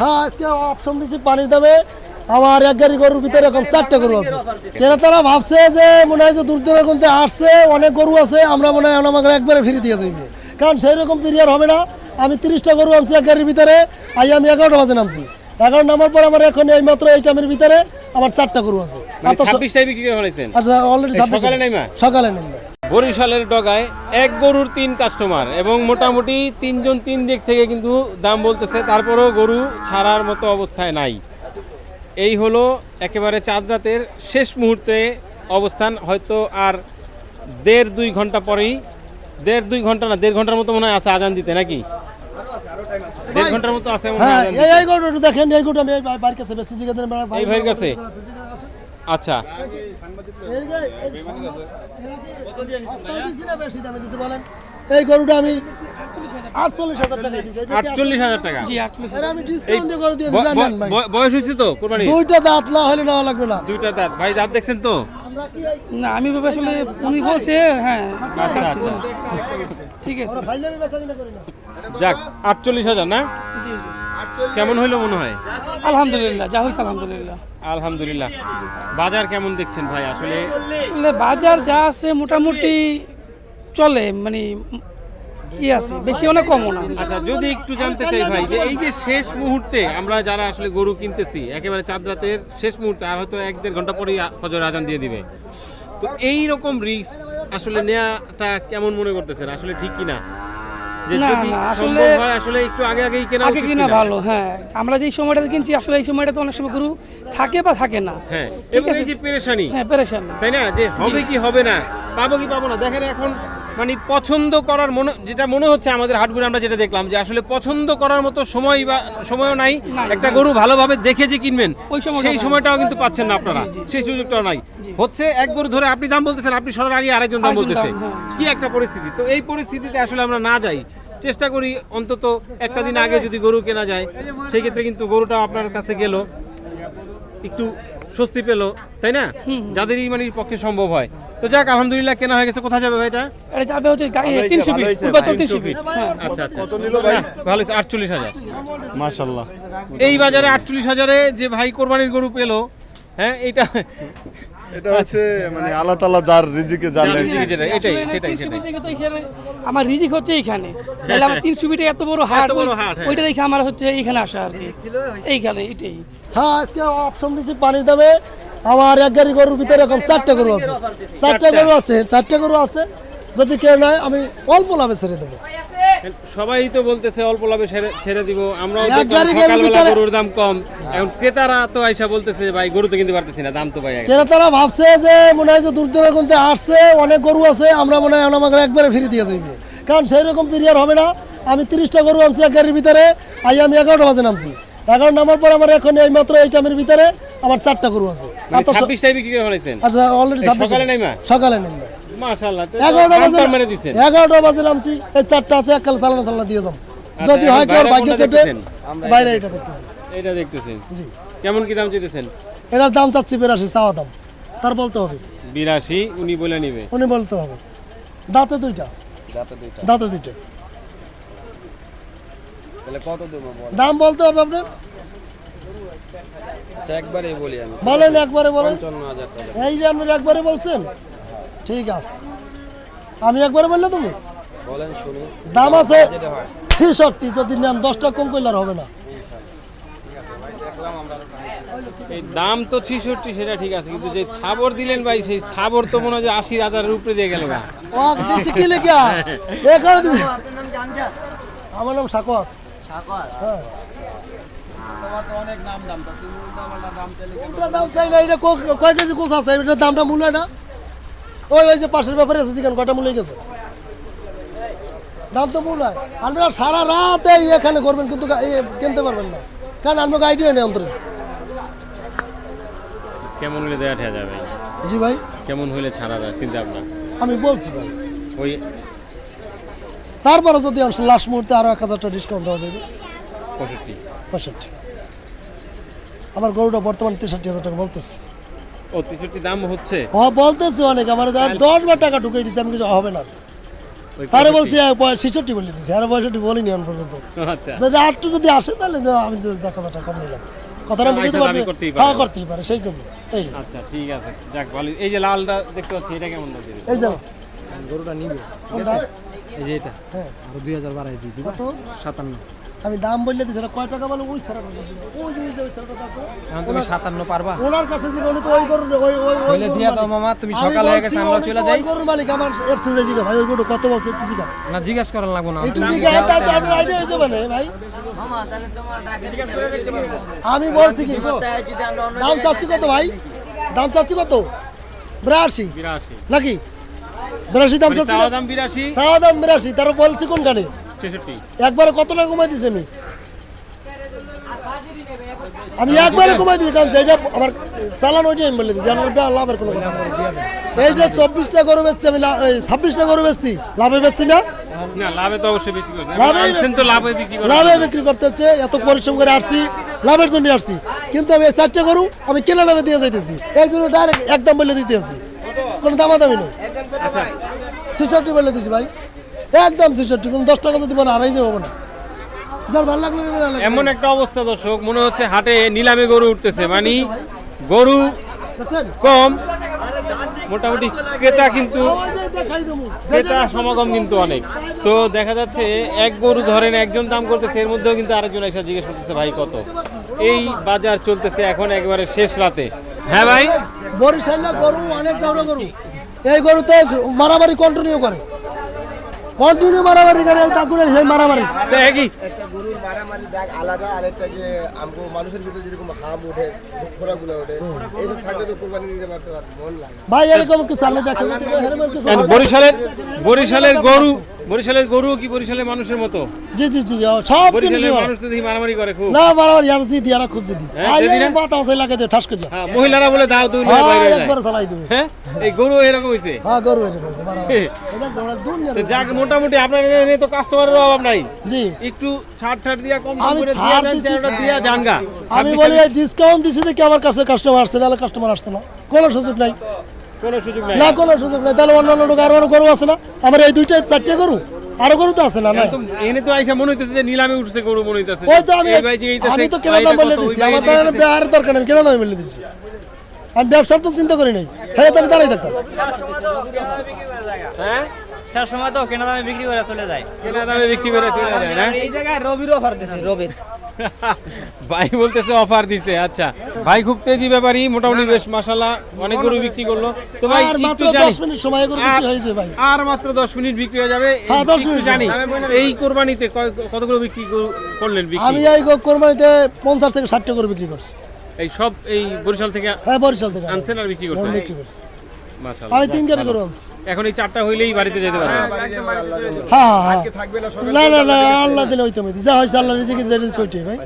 হ্যাঁ আজকে অপশন দিছি পানির দামে। আমার এক গাড়ি গরুর ভিতরে এখন চারটে গরু আছে। ক্রেতারা ভাবছে যে মনে হয় যে দূর আসছে অনেক গরু আছে আমরা মনে হয় আমাকে একবারে ফিরে দিয়ে যাইবে। কারণ সেই রকম পিরিয়ড হবে না। আমি তিরিশটা গরু আনছি এক গাড়ির ভিতরে আই আমি এগারোটা বাজে নামছি। এগারো নামার পর আমার এখন এই মাত্র এই টাইমের ভিতরে আমার চারটা গরু আছে। মানে আচ্ছা অলরেডি সকালে? সকালে নেমা বরিশালের ডগায় এক গরুর তিন কাস্টমার এবং মোটামুটি তিনজন তিন দিক থেকে কিন্তু দাম বলতেছে তারপরেও গরু ছাড়ার মতো অবস্থায় নাই। এই হলো একেবারে চাঁদ রাতের শেষ মুহূর্তে অবস্থান হয়তো আর দেড় দুই ঘণ্টা পরেই দেড় দুই ঘণ্টা না দেড় ঘণ্টার মতো মনে হয় আছে আজান দিতে নাকি? দেড় ঘণ্টার মতো আছে মনে হয় দেখেন গরুটা এই ভাইয়ের কাছে আচ্ছা। এই গরুটা আমি আটচল্লিশ হাজার টাকা দিয়েছি। এটা কি আটচল্লিশ হাজার টাকা? আমি ডিসকাউন্ট দিয়ে গরু দিয়েছি জানেন ব- ভাই। ব- বয়স হয়েছে তো কোরবানি? দুইটা দাঁত না হলে নেওয়া লাগবে না। দুইটা দাঁত। ভাই দাঁত দেখছেন তো? না আমি ভেবে আসলে উনি বলছে হ্যাঁ আচ্ছা আচ্ছা। ঠিক আছে। ফাইনালি বেচা কিনা করি না। যাক আটচল্লিশ হাজার না। কেমন হইল মনে হয়? আলহামদুলিল্লাহ যা হয়েছে আলহামদুলিল্লাহ। আলহামদুলিল্লাহ। বাজার কেমন দেখছেন ভাই আসলে? আসলে বাজার যা আছে মোটামুটি চলে মানে ই আছে কমও না। আচ্ছা যদি একটু জানতে চাই ভাই যে এই যে শেষ মুহূর্তে আমরা যারা আসলে গরু কিনতেছি একেবারে চাঁদ রাতের শেষ মুহূর্তে আর হয়তো এক দেড় ঘণ্টা পরেই ফজর আজান দিয়ে দিবে। তো এই রকম রিস্ক আসলে নেওয়াটা কেমন মনে করতেছেন? আসলে ঠিক কিনা? না, না, আসলে- আসলে একটু আগে আগেই কেনা আগে কিনা কিনা? ভালো হ্যাঁ। আমরা যেই সময়টাতে কিনছি আসলে এই সময়টা অনেক সময় গরু থাকে বা থাকে না। হ্যাঁ ঠিক আছে। যে পেরেশানি। হ্যাঁ পেরেশান তাই না? যে হবে কি হবে না পাবো কি পাবো না দেখেন এখন মানে পছন্দ করার মনে যেটা মনে হচ্ছে আমাদের হাটগুলো আমরা যেটা দেখলাম যে আসলে পছন্দ করার মতো সময় বা সময়ও নাই। একটা গরু ভালোভাবে দেখে যে কিনবেন সেই সময়টাও কিন্তু পাচ্ছেন না আপনারা সেই সুযোগটাও নাই। হচ্ছে এক গরু ধরে আপনি দাম বলতেছেন আপনি সরার আগে আরেকজন দাম বলতেছে। হ্যাঁ। কি একটা পরিস্থিতি। তো এই পরিস্থিতিতে আসলে আমরা না যাই। চেষ্টা করি অন্তত একটা দিন আগে যদি গরু কেনা যায় সেই ক্ষেত্রে কিন্তু গরুটা আপনার কাছে গেল একটু স্বস্তি পেল তাই না? যাদেরই মানে পক্ষে সম্ভব হয়। তো যাক আলহামদুলিল্লাহ কেনা হয়ে গেছে কোথায় যাবে ভাই এটা এটা যাবে হচ্ছে গায়ে তিনশো ফিট পূর্বাচল তিনশো ফিট হ্যাঁ। আচ্ছা আচ্ছা। কত নিল ভাই ভালো হয়েছে আটচল্লিশ হাজার। মাশাল্লাহ এই বাজারে আটচল্লিশ হাজারে যে ভাই কোরবানির গরু পেল হ্যাঁ এটা এটা হচ্ছে মানে আল্লাহ তাআলা যার রিজিকে যার যার লেখছে। রিজিকে যেটা, এটাই সেটাই সেটাই। ফিট থেকে তো এখানে আমার রিজিক হচ্ছে এইখানে তাহলে আমার তিনশো ফিটে এত বড় হাট বড় ওই- হাট, হ্যাঁ। ওইটা দেখে আমার হচ্ছে এইখানে আসা আর কি। এইখানে এটাই। হ্যাঁ আজকে অপশন দিছি পানির দামে। আমার এক গাড়ি গরুর ভিতরে এখন চারটা গরু আছে। চারটা গরু আছে চারটা গরু আছে। যদি কেউ নেয় আমি অল্প লাভে ছেড়ে দেবো। সবাই তো বলতেছে অল্প লাভে ছেড়ে দিব। গরুর সকালবেলা গরুর দাম কম। এখন ক্রেতারা তো আইসা বলতেছে ভাই গরু তো কিনতে পারতেছি না দাম তো ভাই ক্রেতারা ভাবছে যে মনে হয় যে দূর দূরান্তে আসছে অনেক গরু আছে আমরা মনে হয় আমাকে একবারে ফিরে দিয়ে যাইবে। কারণ সেই রকম পিরিয়ড হবে না। আমি তিরিশটা গরু আনছি এক গাড়ির ভিতরে আই আমি এগারোটা বাজে নামছি। এগারো নামার পর আমার এখন এই মাত্র এই টাইমের ভিতরে আমার চারটা গরু আছে। মানে এত ছাব্বিশটাই বিক্রি করে আচ্ছা অলরেডি সকালে নেমা? সকালে তো এগারোটা বাজে বাম্পার মেরে দিছেন। এগারোটা বাজে নামছি এই চারটা আছে এক কাল চালানা চালানা দিয়ে যাম যদি হয় কেউ ভাগ্য চেটে বাইরে এটা দেখতেছি। এটা দেখতেছেন। জি। কেমন কি দাম চাইতেছেন? এটার দাম চাচ্ছি বেরাশি চাওয়া দাম। তার বলতে হবে। বিরাশি উনি বলে নিবে। উনি বলতে হবে। দাঁতে দুইটা। দাঁতে দুইটা। তাহলে কত দেবো দাম বলতে হবে আপনার? বলি আমি। বলেন একবারে বলেন। পঞ্চান্ন হাজার টাকা। এই যে আপনি একবারে বলছেন ঠিক আছে। আমি একবারে বললে তুমি? বলেন শুনি। দাম আছে ছেষট্টি যদি নেন দশটা কম করলে আর হবে না। এই দাম তো ছিষট্টি সেটা ঠিক আছে কিন্তু যে থাবর দিলেন ভাই সেই থাবর তো মনে হয় যে আশি হাজারের উপরে দিয়ে গেল দিছি আমার নাম সাকর। হ্যাঁ। উল্টা দাম চাই না এটা কয় কেজি কোচ আছে? এটার দামটা মূল্য না ওই ওই যে পাশের ব্যাপারে আছে চিকেন কয়টা মূল্য গেছে? দাম তো মূল্য আপনারা সারা রাত এই এখানে করবেন কিন্তু কিনতে পারবেন না। কারণ আপনাকে আইডিয়া নেই অন্তরে। কেমন হলে দেওয়া ঠেয়া যাবে? জি ভাই। কেমন হলে ছাড়া যায় চিন্তা ভাবনা? আমি বলছি ভাই। ওই তারপরে যদি লাস্ট মুহূর্তে আরও এক হাজার টাকা ডিসকাউন্ট দেওয়া যাবে। পঁয়ষট্টি। পঁয়ষট্টি। আমার গরুটা বর্তমান তেষট্টি হাজার টাকা বলতেছে। ও তেষট্টি দাম হচ্ছে। ও বলতেছে অনেক আমার আর দশ বার টাকা ঢুকিয়ে দিচ্ছে আমি কিছু হবে না। তারে বলছি ছেষট্টি বলে দিচ্ছি আর পঁয়ষট্টি বলিনি এখন পর্যন্ত। আচ্ছা। যদি আটটু যদি আসে তাহলে আমি কথাটা কম নিলাম। কথাটা বুঝতে পারছি? করতেই পারে। হ্যাঁ করতেই পারে সেই জন্য এই। আচ্ছা ঠিক আছে যাক ভালো। এই যে লালটা দেখতে পাচ্ছি এটা কেমন লাগছে এই যে। গরুটা নিবে এই যে এটা হ্যাঁ। আরও দুই হাজার বাড়াই দিই কত? সাতান্ন। আমি দাম বললে দিছি এটা কয় টাকা বলে? ওই ছাড়া ওই যে ওই তুমি পারবা? ওনার কাছে যে উনি তো ওই গরুর ওই ওই ওই দিয়া দাও মামা, তুমি আমি সকাল হয়ে গেছে, আমরা চলে যাই। ওই গরুর মালিক আমার এফসি যে জিগা ভাই ওই গরু কত বলছে একটু জিগা না জিজ্ঞাসা করা লাগবো না একটু জিগা তাই তো আপনার আইডিয়া হয়ে যাবে ভাই। আমি বলছি কি? দাম চাচ্ছি কত ভাই? দাম চাচ্ছি কত? বিরাশি। বিরাশি। নাকি? বিরাশি দাম চাচ্ছি? দাম বিরাশি। চাওয়া দাম বিরাশি তারও বলছি কোনখানে? একবারে কত টাকা কমাই দিছি আমি? আমি একবারে কমাই দিছি কারণ যেটা আমার চালান ওইটাই আমি বলে দিচ্ছি আমার লাভের কোনো কথা এই যে চব্বিশটা গরু বেচছি আমি ছাব্বিশটা গরু বেচছি লাভে বেচছি না? না লাভে তো বিক্রি করতে হচ্ছে এত পরিশ্রম করে আসছি লাভের জন্য আসছি। কিন্তু আমি চারটে গরু আমি কেনা দামে দিয়ে যাইতেছি এই জন্য ডাইরেক্ট একদম বলে দিতে আছি কোনো দামাদামি নেই। ছেষট্টি বলে দিছি ভাই। একদম ছেষট্টি দশ টাকা যদি বলে আড়াই যাব না। এমন একটা অবস্থা দর্শক মনে হচ্ছে হাটে নিলামে গরু উঠতেছে। মানে গরু কম মোটামুটি ক্রেতা কিন্তু। ক্রেতা সমাগম কিন্তু অনেক। তো দেখা যাচ্ছে এক গরু ধরেন একজন দাম করতেছে এর মধ্যেও কিন্তু আরেকজন এসে জিজ্ঞেস করতেছে ভাই কত? এই বাজার চলতেছে এখন একবারে শেষ রাতে। হ্যাঁ ভাই? বরিশালে গরু অনেক গরু গরু। এই গরুতে মারামারি কন্টিনিউ করে। কন্টিনিউ মারামারি করে এই তাকুরে সেই মারামারি। দেখ। একটা গরুর মারামারি দাগ আলাদা আর একটা যে আমগো মানুষের ভিতরে যেরকম হাম ওঠে খোরাগুলো ওঠে থাকলে তো কোরবানি দিতে পারতে পারবে মন লাগে ভাই এরকম কিছু And বরিশালের বরিশালের গরু বরিশালের গরু কি বরিশালের মানুষের মতো? জি জি জি সব বরিশালের মানুষ তো মারামারি করে খুব। না মারামারি আর জিদি আর খুব জিদি হ্যাঁ, আই বাত আছে লাগাই দে ঠাস করে হ্যাঁ, মহিলারা বলে দাও দুই হ্যাঁ বাইরে যায়। একবার চালাই দেবে। হ্যাঁ এই গরু এরকম হইছে। হ্যাঁ গরু এরকম মারামারি। ওরা দুনিয়া যাক মোটামুটি আপনার এখানে তো কাস্টমারের অভাব নাই। জি। একটু ছাড় ছাড় দিয়া কম আমি করে দিয়া দেন। দিয়া জানগা আমি বলি ডিসকাউন্ট দিছি দেখি আমার কাছে কাস্টমার আসছে নাহলে কাস্টমার আসতো না। কোনো সুযোগ নাই। না কোনো সুযোগ নাই। তাহলে অন্যান্য লোক আরও আরও গরু আছে না? আমার এই দুইটা চারটে গরু। আরও গরু তো আছে না নাই? তো এখানে তো আইসা মনে হইতেছে যে নিলামে উঠছে গরু মনে হইতেছে। ওই তো আমি আমি তো কেনা দাম বলে ভাই আমার তো। বিহার দরকার নেই কেনা দামে বলে দিচ্ছি আমি ব্যবসার তো চিন্তা করি নাই। হ্যাঁ তো আমি দাঁড়াই থাকতাম। হ্যাঁ? শেষ সময় তো কেনা দামে বিক্রি করে চলে যায়। কেনা দামে বিক্রি করে চলে যায় না? এই জায়গায় রবির অফার দিছে রবির। ভাই বলতেছে অফার দিছে আচ্ছা। ভাই খুব তেজি ব্যাপারী মোটামুটি বেশ মাশাল্লাহ অনেক গরু বিক্রি করল। তো ভাই আর মাত্র জানি। 10 মিনিট সময় করে বিক্রি হয়েছে ভাই। আর মাত্র 10 মিনিট বিক্রি হয়ে যাবে হ্যাঁ, 10 মিনিট। জানি। এই কোরবানিতে কয়- কতগুলো বিক্রি করলেন বিক্রি? আমি এই কোরবানিতে পঞ্চাশ থেকে ষাটটা করে বিক্রি করছি। এই সব এই বরিশাল থেকে হ্যাঁ বরিশাল থেকে। আনছেন আর বিক্রি করছেন? বিক্রি করছি। মাশাআল্লাহ আমি তিন গাড়ি করে আনছি। এখন এই চারটা হইলেই বাড়িতে যেতে পারবেন হ্যাঁ হ্যাঁ না না না না আল্লাহ দিলে হইতে যা হয়েছে আল্লাহ নিজেকে যেটা ছইটে ভাই।